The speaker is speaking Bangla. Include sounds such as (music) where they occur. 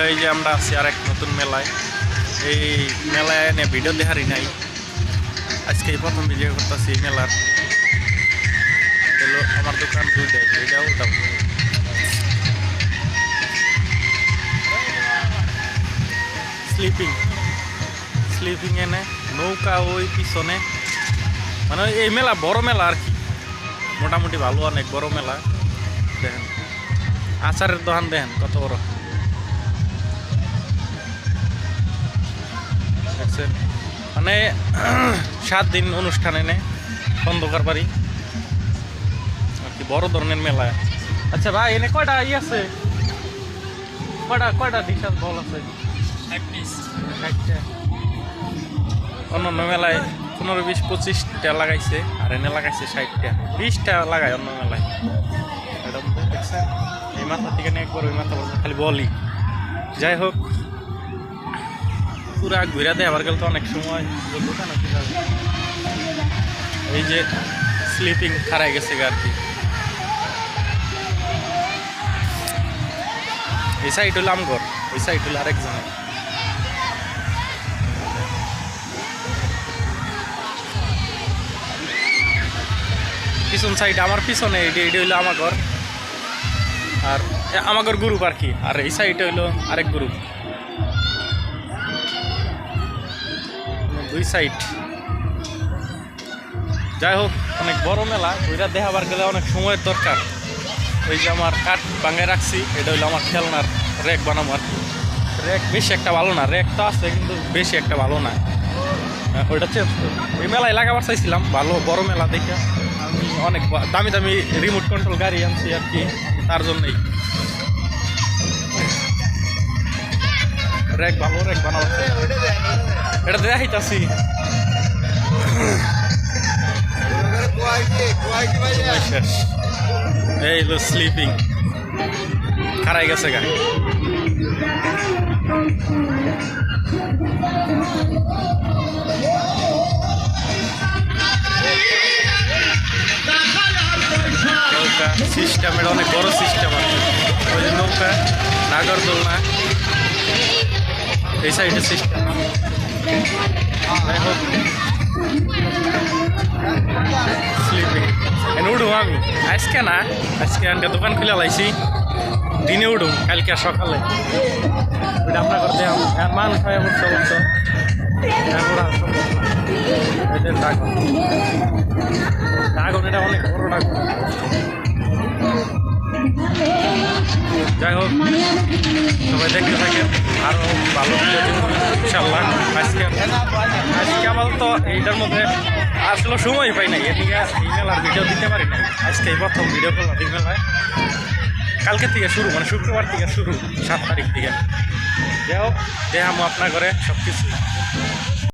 এই যে আমরা আছি আর এক নতুন মেলায়। এই মেলায় এনে ভিডিও দেখারই নাই। আজকে প্রথম ভিডিও করতেছি মেলার। আমার দোকান দুইটা এটাও ওটাও স্লিপিং স্লিপিং এনে, নৌকা ওই পিছনে। মানে এই মেলা বড় মেলা আর কি। মোটামুটি ভালো অনেক বড় মেলা। দেখেন। আচারের দোকান দেখেন কত বড়। দেখছেন মানে (clears throat) সাত দিন অনুষ্ঠান এনে খন্দকার বাড়ি। আর কি বড় ধরনের মেলা। আচ্ছা ভাই এনে কয়টা ই আছে? কয়টা কয়টা ডিশাস বল আছে? ষাটটা। অন্যান্য মেলায় পনেরো বিশ পঁচিশটা লাগাইছে আর এনে লাগাইছে ষাটটা। বিশটা লাগায় অন্য মেলায়। দেখছেন এই মাথা থেকে নিয়ে একবার ওই মাথা খালি বলি। যাই হোক পুরা ঘুরা দেয়, আবার গেলে তো অনেক সময় এই যে স্লিপিং খারাই গেছে আর কি। এই সাইড হলো আমগর, ওই সাইড হলো আরেকজনের পিছন সাইড আমার পিছনে এইটা এইটা হইল আমার ঘর। আর আমার ঘর গ্রুপ আর কি। আর এই সাইডে হইল আরেক গ্রুপ দুই সাইড যাই হোক, অনেক বড় মেলা, ওইটা দেখাবার গেলে অনেক সময়ের দরকার। ওই যে আমার কাঠ বাঙায় রাখছি, এটা হইল আমার খেলনার র্যাক বানাবো আর কি। র্যাক বেশি একটা ভালো না র্যাক তো আছে, কিন্তু বেশি একটা ভালো না। ওইটা হচ্ছে, ওই মেলায় লাগাবার চাইছিলাম, ভালো, বড় মেলা দেখে। আমি অনেক দামি দামি রিমোট কন্ট্রোল গাড়ি আনছি আর কি, তার জন্যই। র্যাক ভালো র্যাক বানাবার চাই। এটা দেখাইতাছি এই হলো স্লিপিং খারাই গেছে গা নৌকা সিস্টেম এটা অনেক বড় সিস্টেম আছে ওই যে নৌকা নাগরদোলনা এই সাইডে সিস্টেম স্লিপিং এনে উঠুম আমি আজকে না, আজকে একটা দোকান খুলে লাইছি। দিনে উঠুম কালকে সকালে। ওইটা আপনার করতে হয় বলছো বলছো ড্রাগন ড্রাগন এটা অনেক বড় ড্রাগন যাই হোক, সবাই দেখতে থাকেন। আরও ভালো ইনশাল্লাহ। আজকে আজকে আপাতত এইটার মধ্যে আসলে সময় পাই নাই। এদিকে এই মেলার ভিডিও দিতে পারি নাই। আজকে এই প্রথম ভিডিও করলাম এই মেলায় কালকে থেকে শুরু মানে শুক্রবার থেকে শুরু, সাত তারিখ থেকে। যাই দেখামো আপনার ঘরে সব কিছু